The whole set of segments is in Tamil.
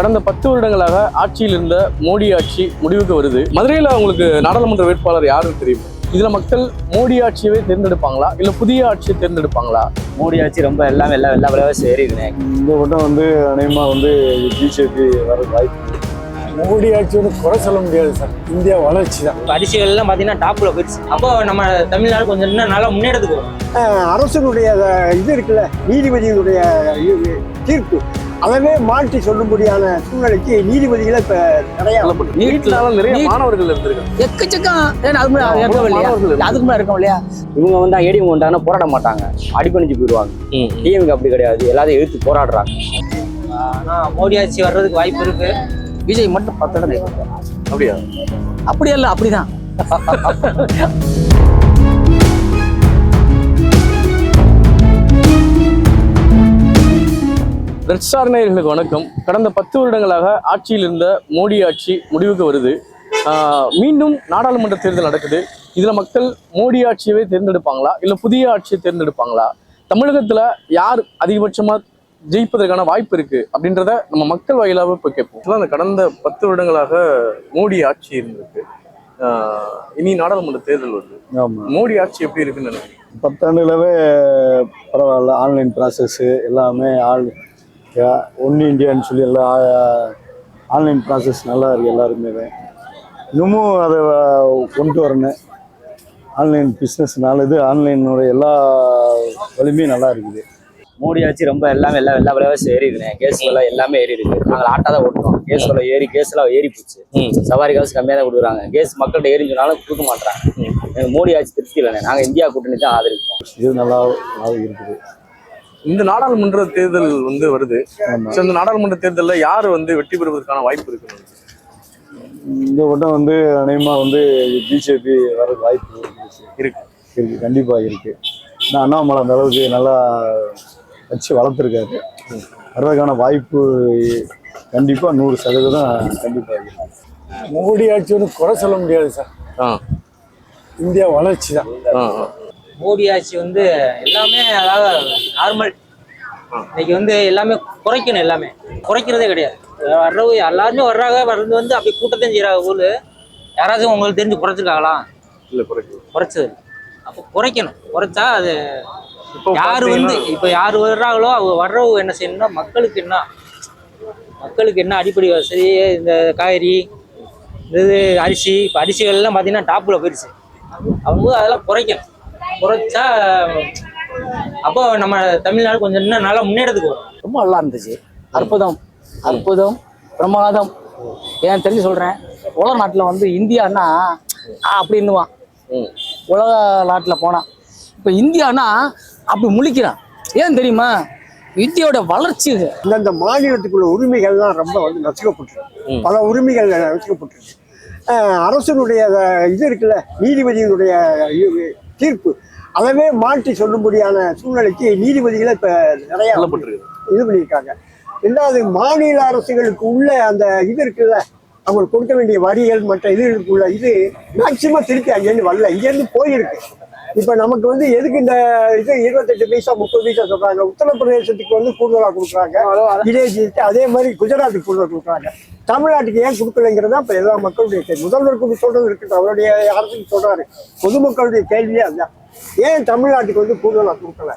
கடந்த பத்து வருடங்களாக ஆட்சியில் இருந்த மோடி ஆட்சி முடிவுக்கு வருது. மதுரையில் உங்களுக்கு நாடாளுமன்ற வேட்பாளர் யாரும் தெரியும்? இதுல மக்கள் மோடி ஆட்சியவே தேர்ந்தெடுப்பாங்களா? இல்ல புதிய ஆட்சியை தேர்ந்தெடுப்பாங்களா? மோடி ஆட்சி ரொம்ப எல்லாமே எல்லா எல்லா விலைவாசி ஏறிடுனே இந்த வட்டம் வந்து அநேகமாக வந்து பிஜேபி வர வாய்ப்பு. மோடி ஆட்சி வந்து குறை சொல்ல முடியாது சார். இந்தியா வளர்ச்சி தான். அரிசிகள் எல்லாம் பார்த்தீங்கன்னா டாப்ல போயிடுச்சு. அப்போ நம்ம தமிழ்நாடு கொஞ்சம் இன்னும் நல்லா முன்னேறதுக்கு அரசனுடைய இது இருக்குல்ல நீதிபதியினுடைய தீர்ப்பு. அதவே மாற்றி சொல்லும்படியான சூழ்நிலைக்கு நீதிபதிகளை இப்ப கிடையாது நீட்னால நிறைய மாணவர்கள் இருந்திருக்காங்க. எக்கச்சக்கம். அதுக்கு முன்னாடி இருக்கோம் இல்லையா? இவங்க வந்து ஏடிஎம் வந்தாங்கன்னா போராட மாட்டாங்க. அடிப்பணிஞ்சு போயிடுவாங்க. டிஎம்க்கு அப்படி கிடையாது. எல்லாத்தையும் எடுத்து போராடுறாங்க. ஆனால் மோடி ஆட்சி வர்றதுக்கு வாய்ப்பு இருக்கு. விஜய் மட்டும் பத்து இடம். அப்படியா? அப்படி அல்ல அப்படிதான். ரெட் ஸ்டார் நேயர்களுக்கு வணக்கம். கடந்த பத்து வருடங்களாக ஆட்சியில் இருந்த மோடி ஆட்சி முடிவுக்கு வருது. மீண்டும் நாடாளுமன்ற தேர்தல் நடக்குது. இதுல மக்கள் மோடி ஆட்சியவே தேர்ந்தெடுப்பாங்களா? இல்ல புதிய ஆட்சியை தேர்ந்தெடுப்பாங்களா? தமிழகத்துல யார் அதிகபட்சமா ஜெயிப்பதற்கான வாய்ப்பு இருக்கு? அப்படின்றத நம்ம மக்கள் வாயிலாக இப்போ கேட்போம். அந்த கடந்த பத்து வருடங்களாக மோடி ஆட்சி இருந்திருக்கு. இனி நாடாளுமன்ற தேர்தல் வருது. மோடி ஆட்சி எப்படி இருக்குன்னு நினைக்கிறீங்க? பத்தாண்டுகளாவே பரவாயில்ல ஆன்லைன் ப்ராசஸ்ஸு எல்லாமே ஆள் ஒன் இந்தியான்னு சொல்லி எல்லாம் ஆன்லைன் ப்ராசஸ் நல்லா இருக்கு எல்லாருமே. இன்னமும் அதை கொண்டு வரணும் ஆன்லைன் பிஸ்னஸ் நல்லது ஆன்லைனோட எல்லா வலிமையும் நல்லா இருக்குது. மோடி ஆட்சி ரொம்ப எல்லாமே எல்லா எல்லா விலைவாசி ஏறிடுனே கேஸ் விலை எல்லாமே ஏறி இருக்கு. நாங்கள் ஆட்டா தான் ஓட்டுறோம். கேஸ் விலை ஏறி கேஸ் எல்லாம் ஏறி போச்சு. சவாரி காசு கம்மியாக தான் கொடுக்குறாங்க. கேஸ் மக்கள்கிட்ட ஏறி சொன்னாலும் கொடுக்க மாட்டாங்க எனக்கு மோடி ஆட்சி திருப்தி இல்லைண்ணே. நாங்கள் இந்தியா கூட்டணி தான் ஆதரிப்போம். இது நல்லா நல்லா இருக்குது. இந்த நாடாளுமன்ற தேர்தல் வந்து வருது. So, இந்த நாடாளுமன்ற தேர்தல்ல யார் வந்து வெற்றி பெறுவதற்கான வாய்ப்பு இருக்கு? இந்த வட்டம் வந்து அநேகமாக வந்து பிஜேபி வர வாய்ப்பு இருக்கு. இருக்கு. கண்டிப்பாக இருக்கு. நான் அண்ணாமலை அந்த அளவுக்கு நல்லா வச்சு வளர்த்துருக்காரு. வர்றதுக்கான வாய்ப்பு கண்டிப்பாக நூறு சதவீதம் கண்டிப்பாக இருக்கு. மோடி ஆட்சி வந்து குறை சொல்ல முடியாது சார். ஆ. இந்தியா வளர்ச்சி தான். மோடி ஆட்சி வந்து எல்லாமே அதாவது நார்மல் இன்னைக்கு வந்து எல்லாமே குறைக்கணும் எல்லாமே. குறைக்கிறதே கிடையாது. வர்றவங்க எல்லாருமே வர்றாங்க வர்றது வந்து அப்படி கூட்டத்தையும் செய்யறாங்க ஊரு யாராச்சும் உங்களுக்கு தெரிஞ்சு குறைச்சிருக்காங்களா? இல்ல குறைக்கு குறைச்சது. அப்போ குறைக்கணும். குறைச்சா அது யார் வந்து இப்போ யார் வர்றாங்களோ அவங்க வர்றவங்க என்ன செய்யணும்னா மக்களுக்கு என்ன மக்களுக்கு என்ன அடிப்படை வசதி இந்த காய்கறி இது அரிசி இப்போ அரிசிகள் எல்லாம் பார்த்தீங்கன்னா டாப்பில் போயிடுச்சு. அவங்க அதெல்லாம் குறைக்கணும். குறைச்சா அப்போ நம்ம தமிழ்நாடு கொஞ்சம் இன்னும் நல்லா முன்னேறதுக்கு வரும். ரொம்ப நல்லா இருந்துச்சு. அற்புதம் அற்புதம் பிரமாதம். ஏன் தெரிஞ்சு சொல்றேன்? உலக நாட்டில் வந்து இந்தியான்னா அப்படின்னுவான். உலக நாட்டில் போனான் இப்போ இந்தியானா அப்படி முழிக்கிறான். ஏன் தெரியுமா? இந்தியாவோட வளர்ச்சி அந்தந்த மாநிலத்துக்குள்ள உரிமைகள்லாம் ரொம்ப வந்து நசுக்கப்பட்டிருக்கு. பல உரிமைகள் நசுக்கப்பட்டிருக்கு. அரசனுடைய இது இருக்குல்ல நீதிபதியினுடைய இது, தீர்ப்பு. அதவே மாற்றி சொல்லும்படியான சூழ்நிலைக்கு நீதிபதிகளை இப்ப நிறைய இது பண்ணியிருக்காங்க. ரெண்டாவது மாநில அரசுகளுக்கு உள்ள அந்த இது இருக்குல்ல அவங்களுக்கு கொடுக்க வேண்டிய வரிகள் மற்ற இதுகளுக்குள்ள இது மேக்சிமம் திருப்பி அங்கேருந்து வரல. இங்கேருந்து போயிருக்கு. இப்போ நமக்கு வந்து எதுக்கு இந்த இது இருபத்தெட்டு பைசா முப்பது பைசா சொல்றாங்க? உத்தரப்பிரதேசத்துக்கு வந்து கூடுதலாக கொடுக்குறாங்க. இதே அதே மாதிரி குஜராத்துக்கு கூடுதலாக கொடுக்குறாங்க. தமிழ்நாட்டுக்கு ஏன் கொடுக்கலைங்கிறதா இப்போ எல்லா மக்களுடைய கேள்வி. முதல்வருக்கு சொல்றது இருக்கட்டும் அவருடைய அரசுக்கு சொல்றாரு. பொதுமக்களுடைய கேள்வியே அதுதான். ஏன் தமிழ்நாட்டுக்கு வந்து கூடுதலாக கொடுக்கல?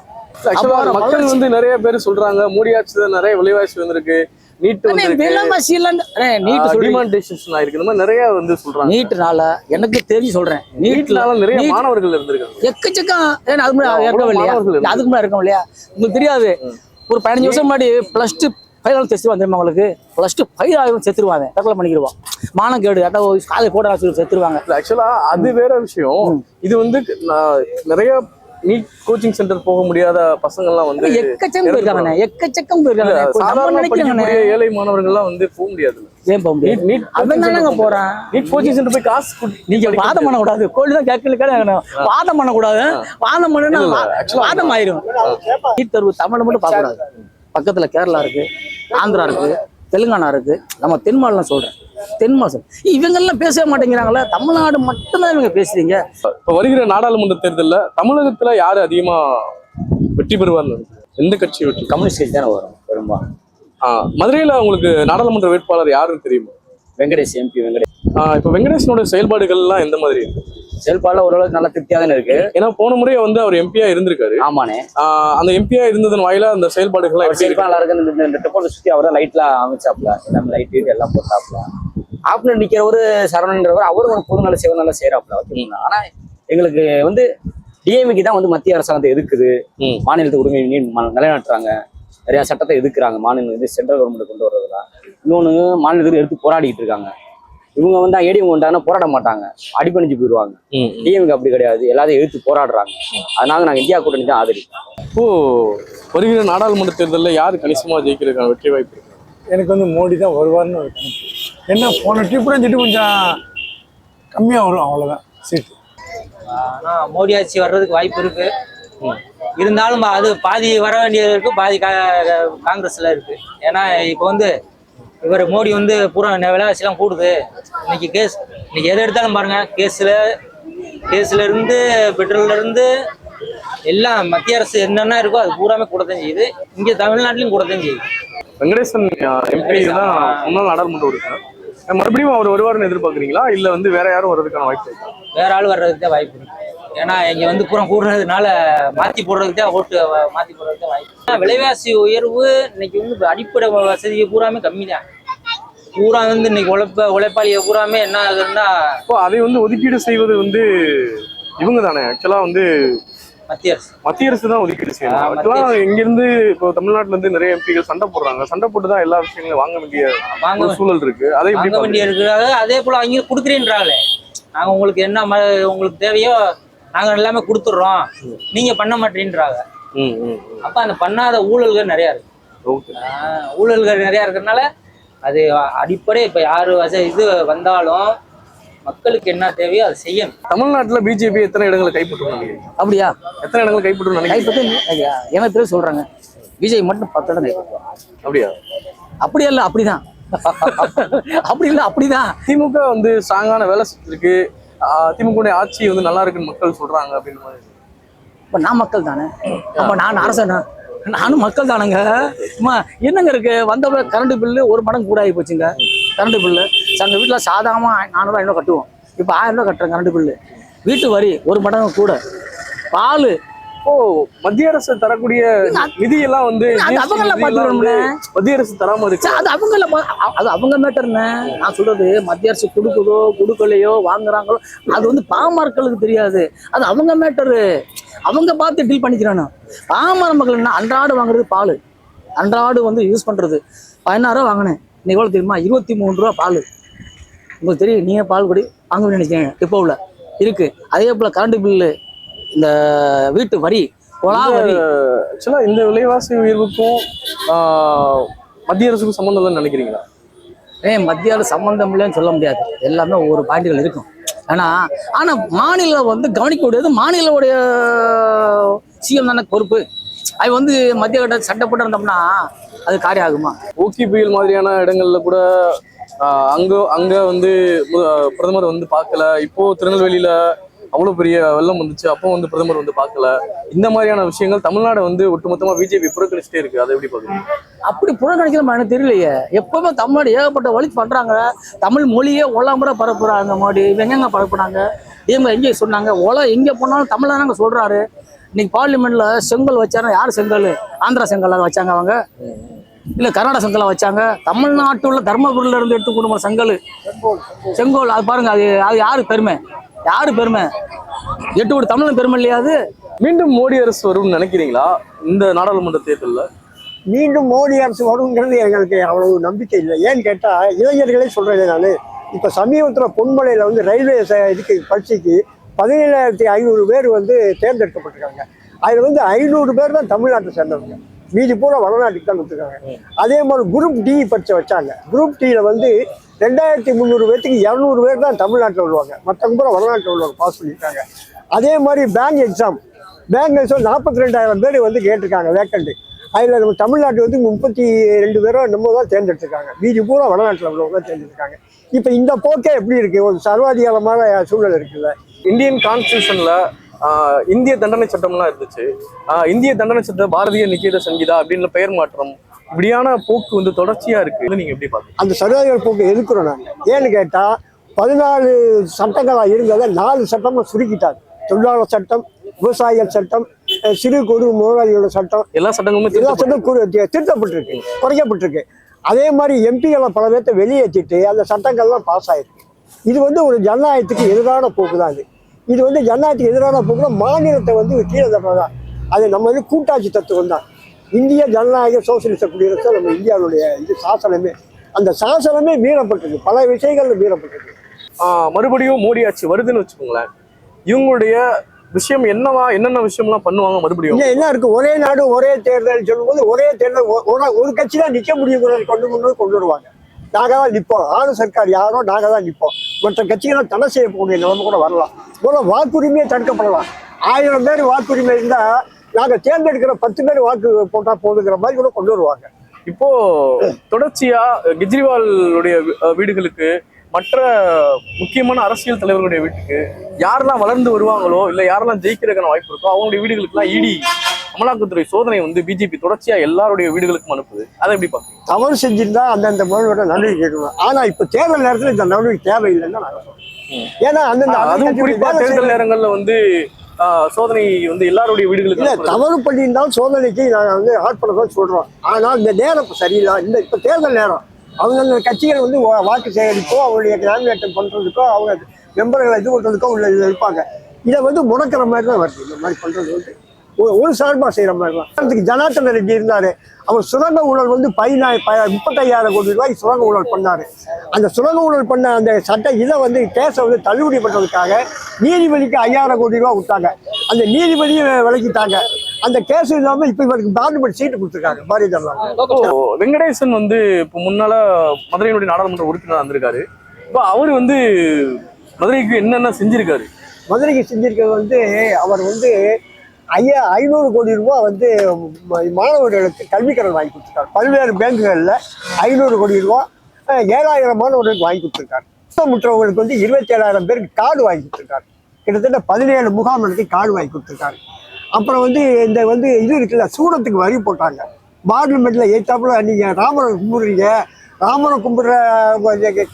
மக்கள் வந்து நிறைய பேர் சொல்றாங்க மோடி ஆட்சியில நிறைய விலைவாசி வந்திருக்கு. நீட் விலைவாசி இல்லைன்னு நீட் ஆயிருக்கு இந்த மாதிரி நிறைய வந்து சொல்றாங்க. நீட்னால எனக்கு தெரிஞ்சு சொல்றேன். நீட்னால நிறைய மாணவர்கள் இருந்திருக்காங்க. எக்கச்சக்கம் ஏன்னா அது முன்னாடி இருக்கோம் இல்லையா? அதுக்கு முன்னாடி இருக்கோம் இல்லையா? உங்களுக்கு தெரியாது. ஒரு பதினஞ்சு வருஷம் முன்னாடி பிளஸ் டூ ஃபைனல் செத்துருவான் தெரியுமா உங்களுக்கு? பிளஸ் டூ ஃபைவ் ஆகும் செத்துருவாங்க. தற்கொலை பண்ணிக்கிடுவான் மானம் கேடு. அதாவது காலை போட செத்துருவாங்க. ஆக்சுவலா அது வேற விஷயம். இது வந்து நிறைய நீட் கோச்சிங் சென்டர் போக முடியாத பசங்க எல்லாம் வந்து எக்கச்சக்கம் போயிருக்காங்கண்ணே. எக்கச்சக்கம் போயிருக்காங்க ஏழை மாணவர்கள் எல்லாம் வந்து போக முடியாது ஏன் போக முடியாது? நீட் அவன் தானங்க போறான் நீட் கோச்சிங் சென்டர் போய் காசு நீங்க வாதம் பண்ணக்கூடாது. கோல்டு தான் கேட்கல வாதம் பண்ணக்கூடாது. வாதம் பண்ணுனா இல்ல, வா- actually வாதம் ஆயிரும். நீட் தேர்வு தமிழ் மட்டும் பார்க்க கூடாது பக்கத்துல கேரளா இருக்கு ஆந்திரா இருக்கு. தெலுங்கானா இருக்கு. நம்ம தென் மாநிலம் சொல்றேன். தென் மாநிலம் இவங்கெல்லாம் பேசவே மாட்டேங்கிறாங்களே. தமிழ்நாடு மட்டும்தான் இவங்க பேசுறீங்க. இப்ப வருகிற நாடாளுமன்ற தேர்தல்ல தமிழகத்துல யாரு அதிகமா வெற்றி பெறுவார்னு நினைக்கிறீங்க? எந்த கட்சி வெற்றி கம்யூனிஸ்ட் கட்சி தானே வரும் பெரும்பாலும். ஆஹ் மதுரையில உங்களுக்கு நாடாளுமன்ற வேட்பாளர் யாருன்னு தெரியுமா? வெங்கடேஷ் எம்பி வெங்கடேஷ். ஆஹ் இப்போ வெங்கடேசனோட செயல்பாடுகள்லாம் எந்த மாதிரி இருக்கு? செயல்பாடுல ஓரளவுக்கு நல்ல திருப்தியா தானே இருக்கு. ஏன்னா போன முறை வந்து அவர் எம்பியா இருந்திருக்காரு. ஆமாண்ணே. ஆஹ் அந்த எம்பியா இருந்ததன் வாயிலா அந்த செயல்பாடுகள்லாம் அவர் எப்படி செயல்பா இருக்கு நல்லா இருக்கு இந்த- டெப்போல சுத்தி அவர் லைட்லாம் அமைச்சாப்ல எல்லாமே லைட் கீட் எல்லாம் போட்டாப்ல ஆப்னர் நிக்கிறவரு சரவணன்றவர் அவரும் ஒரு பொது நல்ல சேவை நல்லா செய்யறாப்ல ஓகேங்களா ஆனா எங்களுக்கு வந்து டிஎம்கே தான் வந்து மத்திய அரசாங்கத்தை எதுக்குது. மாநிலத்து உரிமை நிலைநாட்டுறாங்க. நிறைய சட்டத்தை எதுக்குறாங்க மாநிலம் வந்து சென்ட்ரல் கவர்மெண்ட் கொண்டு வர்றதுல. இன்னொன்னு மாநிலத்துக்கு எடுத்து போராடிட்டு இருக்காங்க. இவங்க வந்து ஏடிஎம் வந்தாங்கன்னா போராட மாட்டாங்க. அடிபணிஞ்சு போயிடுவாங்க. ம், ம். டிஎம்கே அப்படி கிடையாது. எல்லாத்தையும் எதிர்த்து போராடுறாங்க. அதனால நாங்க இந்தியா கூட்டணி தான் ஆதரிப்போம் இப்போ வருகிற நாடாளுமன்ற தேர்தலில் யார் கணிசமா ஜெயிக்கிறதுக்கான வெற்றி வாய்ப்பு இருக்கு? எனக்கு வந்து மோடி தான் வருவார்னு ஒரு கணக்கு. என்ன போன ட்ரிப் சொல்லிட்டு கொஞ்சம் கம்மியாக வரும் அவ்வளோதான் சீட்டு. ஆனா மோடி ஆட்சி வர்றதுக்கு வாய்ப்பு இருக்கு. இருந்தாலும் அது பாதி வர வேண்டியது இருக்கு பாதி காங்கிரஸ்ல இருக்கு. ஏன்னா இப்போ வந்து இவர் மோடி வந்து பூரா விலைவாசிலாம் கூடுது. இன்னைக்கு கேஸ் இன்னைக்கு எதை எடுத்தாலும் பாருங்க கேஸ்ல கேஸ்ல இருந்து பெட்ரோல்ல இருந்து எல்லாம் மத்திய அரசு என்னென்ன இருக்கோ அது பூராமே கூட தான் செய்யுது. இங்க தமிழ்நாட்டிலும் கூட தான் செய்யுது. வெங்கடேசன் எம்பி தான் முன்னாள் நாடாளுமன்ற உறுப்பினர். மறுபடியும் அவர் வருவார்னு எதிர்பார்க்குறீங்களா? இல்ல வந்து வேற யாரும் வர்றதுக்கான வாய்ப்பு வேற ஆள் வர்றதுக்கு தான் வாய்ப்பு இருக்கு. ஏன்னா இங்க வந்து பூரா கூடுறதுனால மாத்தி போடுறதுக்கு தான் ஓட்டு மாத்தி போடுறதுக்கு தான் வாய்ப்பு. விலைவாசி உயர்வு இன்னைக்கு வந்து அடிப்படை வசதி பூராமே கம்மி தான். பூரா வந்து இன்னைக்கு உழைப்ப உழைப்பாளிய பூராமே என்ன ஆகுதுன்னா இப்போ அதை வந்து ஒதுக்கீடு செய்வது வந்து இவங்க தானே. ஆக்சுவலா வந்து மத்திய அரசு. மத்திய அரசு தான் ஒதுக்கீடு செய்யணும். ஆக்சுவலா இங்கிருந்து இப்போ தமிழ்நாட்டுல இருந்து நிறைய எம்பிகள் சண்டை போடுறாங்க. சண்டை போட்டு தான் எல்லா விஷயங்களையும் வாங்க வேண்டிய வாங்க சூழல் இருக்கு. அதை வாங்க வேண்டிய இருக்கிறாங்க அதே போல அவங்க கொடுக்குறேன்றாங்களே. நாங்க உங்களுக்கு என்ன உங்களுக்கு தேவையோ நாங்க எல்லாமே கொடுத்துட்றோம் நீங்க பண்ண மாட்டேன்றாங்க. அப்ப அந்த பண்ணாத ஊழல்கள் நிறைய இருக்கு. ஊழல்கள் நிறைய இருக்கிறதுனால அது அடிப்படை இப்ப யாரு வச இது வந்தாலும் மக்களுக்கு என்ன தேவையோ அதை செய்யணும். தமிழ்நாட்டுல பிஜேபி எத்தனை இடங்களை கைப்பற்றும் நினைக்கிறீங்க? அப்படியா? எத்தனை இடங்களை கைப்பற்றும் நினைக்கிறீங்க? கைப்பற்றி எனக்கு தெரியும் சொல்றாங்க. விஜய் மட்டும் பத்து இடம் கைப்பற்றுவாங்க அப்படியா? அப்படியே இல்லை அப்படிதான். அப்படி இல்லை அப்படிதான். திமுக வந்து ஸ்ட்ராங்கான வேலை செஞ்சிருக்கு. திமுக ஆட்சி வந்து நல்லா இருக்குன்னு மக்கள் சொல்றாங்க அப்படின்னு மாதிரி. இப்போ நான் மக்கள் தானே? அப்போ நான் அரசனா? நானும் மக்கள் தானேங்க. அம்மா என்னங்க இருக்கு? வந்த கரண்ட் பில்லு ஒரு மடங்கு கூட ஆகி போச்சுங்க. கரண்ட் பில்லு எங்கள் வீட்டில் சாதாரணமாக நானூறுவா ஐநூறு கட்டுவோம்? இப்போ ஆயிரம் ரூபா கட்டுறேன் கரண்ட் பில்லு வீட்டு வரி ஒரு மடங்கு கூட. பால் ஓ மத்திய அரசு தரக்கூடிய நிதி எல்லாம் வந்து அவங்கள பார்த்துக்கணும்ல. மத்திய அரசு தராம இருக்கு. அது அவங்கள அது அவங்க மேட்டர்னே நான் சொல்றது மத்திய அரசு கொடுக்குதோ கொடுக்கலையோ வாங்குறாங்களோ அது வந்து பாமர்களுக்கு தெரியாது. அது அவங்க மேட்டரு அவங்க பார்த்து டீல் பண்ணிக்கிறானு. பாமர மக்கள் என்ன அன்றாடு வாங்குறது பால். அன்றாடு வந்து யூஸ் பண்றது. பதினாறு ரூபா வாங்கினேன். இன்னைக்கு எவ்வளோ தெரியுமா? இருபத்தி மூணு ரூபா பால். உங்களுக்கு தெரியும் நீங்க பால் குடி வாங்க நினைக்கிறேன் டிப்போவில் இருக்கு. அதே போல கரண்ட் பில்லு இந்த வீட்டு வரி கொலா வரி. ஆக்சுவலா இந்த விலைவாசி உயர்வுக்கும் மத்திய அரசுக்கும் சம்பந்தம் இல்லைன்னு நினைக்கிறீங்களா? ஏன் மத்திய அரசு சம்பந்தம் இல்லைன்னு சொல்ல முடியாது. எல்லாமே ஒவ்வொரு பாயிண்ட்கள் இருக்கும். ஆனா ஆனா மாநிலம் வந்து கவனிக்க முடியாது மாநிலவுடைய சிஎம் தானே பொறுப்பு. அது வந்து மத்திய கிட்ட சண்டை போட்டு இருந்தோம்னா அது காரியம் ஆகுமா ஓகி புயல் மாதிரியான இடங்கள்ல கூட அங்க அங்க வந்து பிரதமர் வந்து பார்க்கல. இப்போ திருநெல்வேலியில அவ்வளோ பெரிய வெள்ளம் வந்துச்சு. அப்போ வந்து பிரதமர் வந்து பார்க்கல. இந்த மாதிரியான விஷயங்கள் தமிழ்நாடு வந்து ஒட்டுமொத்தமாக பிஜேபி புறக்கணிச்சிட்டே இருக்கு. அதை எப்படி பாக்குறீங்க அப்படி புறக்கணிக்கலாம் எனக்கு தெரியலையே. எப்பவுமே தமிழ்நாடு ஏகப்பட்ட வழி பண்றாங்க. தமிழ் மொழியே ஒலாம்புற பரப்புறாங்க மோடி இவங்க எங்க பரப்புனாங்க? இவங்க எங்கே சொன்னாங்க? உலகம் எங்கே போனாலும் தமிழ் தானங்க சொல்றாரு. இன்னைக்கு பார்லிமெண்ட்ல செங்கல் வச்சாங்க யார் செங்கல்? ஆந்திரா செங்கல் வச்சாங்க அவங்க. இல்ல கர்நாடக செங்கலை வச்சாங்க. தமிழ்நாட்டு உள்ள தர்மபுரியில இருந்து எடுத்து கொண்டு செங்கல். செங்கோல். அது பாருங்க அது அது யாரு பெருமை? யாரு பெருமை? எட்டு கோடி தமிழன் பெருமை இல்லையா அது? மீண்டும் மோடி அரசு வரும்னு நினைக்கிறீங்களா? இந்த நாடாளுமன்ற தேர்தல்ல? மீண்டும் மோடி அரசு வருங்கிறது எங்களுக்கு அவ்வளவு நம்பிக்கை இல்லை. ஏன்னு கேட்டா இளைஞர்களே சொல்றேன் நான் இப்ப சமீபத்துல பொன்மலையில வந்து ரயில்வே இதுக்கு பரீட்சைக்கு பதினேழாயிரத்தி ஐநூறு பேர் வந்து தேர்ந்தெடுக்கப்பட்டிருக்காங்க. அதுல வந்து ஐநூறு பேர் தான் தமிழ்நாட்டை சேர்ந்தவங்க. மீதி பூரா வடநாட்டுக்கு தான் கொடுத்துருக்காங்க அதே மாதிரி குரூப் டி பரீட்சை வச்சாங்க. குரூப் டியில் வந்து ரெண்டாயிரத்தி முந்நூறு பேர்த்துக்கு இரநூறு பேர் தான் தமிழ்நாட்டில் வருவாங்க. மற்றவங்க பூரா வடநாட்டில் உள்ளவங்க பாஸ் பண்ணியிருக்காங்க அதே மாதிரி பேங்க் எக்ஸாம் பேங்க் எக்ஸாம் நாற்பத்தி ரெண்டாயிரம் பேர் வந்து கேட்டிருக்காங்க வேக்கண்ட் அதில் நம்ம தமிழ்நாட்டு வந்து முப்பத்தி ரெண்டு பேரும் நம்ம தான் தேர்ந்தெடுத்திருக்காங்க. மீதி பூரா வடநாட்டில் உள்ளவங்க தான் தேர்ந்தெடுத்திருக்காங்க. இப்போ இந்த போக்கே எப்படி இருக்குது ஒரு சர்வாதிகாரமான சூழல் இருக்குல்ல? இந்தியன் கான்ஸ்டியூஷனில் இந்திய தண்டனை சட்டம்லாம் இருந்துச்சு. இந்திய தண்டனை சட்டம் பாரதிய நிகேத சங்கீதா அப்படின்னு பெயர் மாற்றம் இப்படியான போக்கு வந்து தொடர்ச்சியா இருக்கு. நீங்க எப்படி பாக்குறீங்க அந்த சர்வாதிகார போக்கு எதிர்க்கிறோம் நாங்கள் ஏன்னு கேட்டால் பதினாலு சட்டங்களாக இருந்ததை நாலு சட்டமாக சுருக்கிட்டாங்க. தொழிலாளர் சட்டம் விவசாயிகள் சட்டம் சிறு குறு முதலாளிகளோட சட்டம். எல்லா சட்டங்களுமே எல்லா சட்டம் தி- திருத்தப்பட்டிருக்கு குறைக்கப்பட்டிருக்கு. அதே மாதிரி எம்பிகளை பல பேர்த்த வெளியேற்றிட்டு அந்த சட்டங்கள்லாம் பாஸ் ஆயிருக்கு. இது வந்து ஒரு ஜனநாயகத்துக்கு எதிரான போக்கு தான் இது. இது வந்து ஜனநாயகத்துக்கு எதிரான போக்குனா மாநிலத்தை வந்து கீழே தட்டுறதான் அது நம்ம வந்து கூட்டாட்சி தத்துவம் தான் இந்திய ஜனநாயக சோசியலிச குடியரசு நம்ம இந்தியாவுடைய இது சாசனமே அந்த சாசனமே மீறப்பட்டிருக்கு பல விஷயங்கள்ல மீறப்பட்டிருக்கு ஆஹ் மறுபடியும் மோடி ஆட்சி வருதுன்னு வச்சுக்கோங்களேன். இவங்களுடைய விஷயம் என்னவா என்னென்ன விஷயம்லாம் பண்ணுவாங்க மறுபடியும்? என்ன இருக்கு? ஒரே நாடு ஒரே தேர்தல் சொல்லும்போது ஒரே தேர்தல் ஒரு- கட்சி தான் நிக்க முடியுங்கிறத கொண்டு கொண்டு கொண்டு வருவாங்க. நாங்க தான் நிற்போம் ஆளு சர்க்கார் யாரோ நாங்க தான் நிற்போம் மற்ற கட்சிகளை தடை செய்யக்கூடிய நிலைமை கூட வரலாம். முதல்ல வாக்குரிமையே தடுக்கப்படலாம். ஆயிரம் பேர் வாக்குரிமை இருந்தா நாங்க தேர்ந்தெடுக்கிற பத்து பேர் வாக்கு போட்டா போதுங்கிற மாதிரி கூட கொண்டு வருவாங்க. இப்போ தொடர்ச்சியா கெஜ்ரிவாலுடைய வீடுகளுக்கு மற்ற முக்கியமான அரசியல் தலைவர்களுடைய வீட்டுக்கு யாரெல்லாம் வளர்ந்து வருவாங்களோ இல்ல யாரெல்லாம் ஜெயிக்கிறதுக்கான வாய்ப்பு இருக்கோ அவங்களுடைய வீடுகளுக்குலாம் இடி அமலாக்கத்துறை சோதனை வந்து பிஜேபி தொடர்ச்சியா எல்லாருடைய வீடுகளுக்கும் அனுப்புது. அதை எப்படி பாக்குறீங்க தவறு செஞ்சிருந்தா அந்தந்த முதல்வரோட நடவடிக்கை எடுக்கணும் ஆனா இப்ப தேர்தல் நேரத்துல இந்த நடவடிக்கை தேவையில்லைன்னு சொல்றோம் ஏன்னா அந்தந்த அதுவும் குறிப்பா தேர்தல் நேரங்கள்ல வந்து சோதனை வந்து எல்லாருடைய வீடுகளுக்கு இல்ல. தவறு பண்ணியிருந்தாலும் சோதனைக்கு நாங்கள் வந்து ஆட்படுறோம் சொல்றோம். ஆனால் இந்த நேரம் இப்ப சரியில்லை. இந்த இப்போ தேர்தல் நேரம். அவங்க அந்த கட்சிகள் வந்து வாக்கு சேகரிப்போ அவங்களுடைய கிராமினேட்டம் பண்றதுக்கோ அவங்க மெம்பர்களை இது பண்றதுக்கோ உள்ள இருப்பாங்க. இதை வந்து முடக்கிற மாதிரி தான் வருது. இந்த மாதிரி பண்றது வந்து ஒரு- ஒரு சார்பா செய்யற மாதிரி அதுக்கு ஜனார்த்தன ரெட்டி இருந்தாரு. அவர் சுரங்க ஊழல் வந்து பதினா ப முப்பத்தையாயிரம் கோடி ரூபாய் சுரங்க ஊழல் பண்ணாரு. அந்த சுரங்க ஊழல் பண்ண அந்த சட்ட இதை வந்து கேஸை வந்து தள்ளுபடி பண்றதுக்காக நீதிபதிக்கு ஐயாயிரம் கோடி ரூபாய் விட்டாங்க அந்த நீதிபதியை விலக்கிட்டாங்க. அந்த கேஸ் இல்லாம இப்ப இவருக்கு பார்லிமெண்ட் சீட்டு கொடுத்துருக்காங்க. பாரதிய ஜனதா வெங்கடேசன் வந்து இப்போ முன்னால மதுரையினுடைய நாடாளுமன்ற உறுப்பினர் வந்திருக்காரு இப்போ அவர் வந்து மதுரைக்கு என்னென்ன செஞ்சிருக்காரு? மதுரைக்கு செஞ்சிருக்கிறது வந்து அவர் வந்து ஐயா ஐநூறு கோடி ரூபாய் வந்து மாணவர்களுக்கு கல்வி கடன் வாங்கி கொடுத்துருக்காரு. பல்வேறு பேங்குகளில் ஐநூறு கோடி ரூபாய் ஏழாயிரம் மாணவர்களுக்கு வாங்கி கொடுத்துருக்காரு. முற்றவங்களுக்கு வந்து இருபத்தி ஏழாயிரம் பேருக்கு கார்டு வாங்கி கொடுத்துருக்காரு. கிட்டத்தட்ட பதினேழு முகாம் நடத்தி கார்டு வாங்கி கொடுத்துருக்காரு. அப்புறம் வந்து இந்த வந்து இது இருக்குல்ல சூடத்துக்கு வரி போட்டாங்க. பார்லிமெண்ட்ல ஏற்றாப்புல நீங்க ராமரை கும்பிடுறீங்க ராமரை கும்பிடுற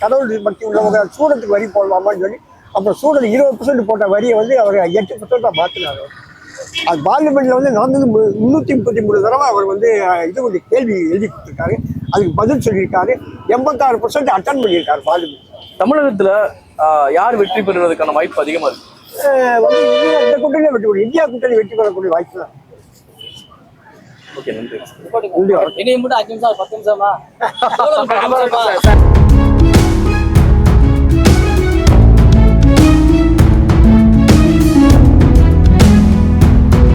கடவுள் பக்தி உள்ளவங்க சூடத்துக்கு வரி போடலாமான்னு சொல்லி அப்புறம் சூடல் இருபது பர்சன்ட் போட்ட வரியை வந்து அவர் எட்டு பர்சன்டா மாற்றினார் அது பார்லிமெண்ட்ல வந்து நடந்தது மு- முன்னூத்தி முப்பத்தி மூணு தடவை அவர் வந்து இது வந்து கேள்வி எழுதி கொடுத்துருக்காரு. அதுக்கு பதில் சொல்லியிருக்காரு. எண்பத்தாறு பர்சன்ட் அட்டன் பண்ணியிருக்காரு பார்லிமெண்ட். தமிழகத்துல ஆஹ், யார் வெற்றி பெறுவதற்கான வாய்ப்பு அதிகமா இருக்கு? வந்து இந்தியா இந்த கூட்டணியில வெற்றி பெறும் இந்தியா கூட்டணி வெற்றி பெறக்கூடிய வாய்ப்பு தான். ஓகே நன்றி. இந்தியா என்னைய மட்டும் அஞ்சு நிமிஷம் பத்து நிமிஷமா?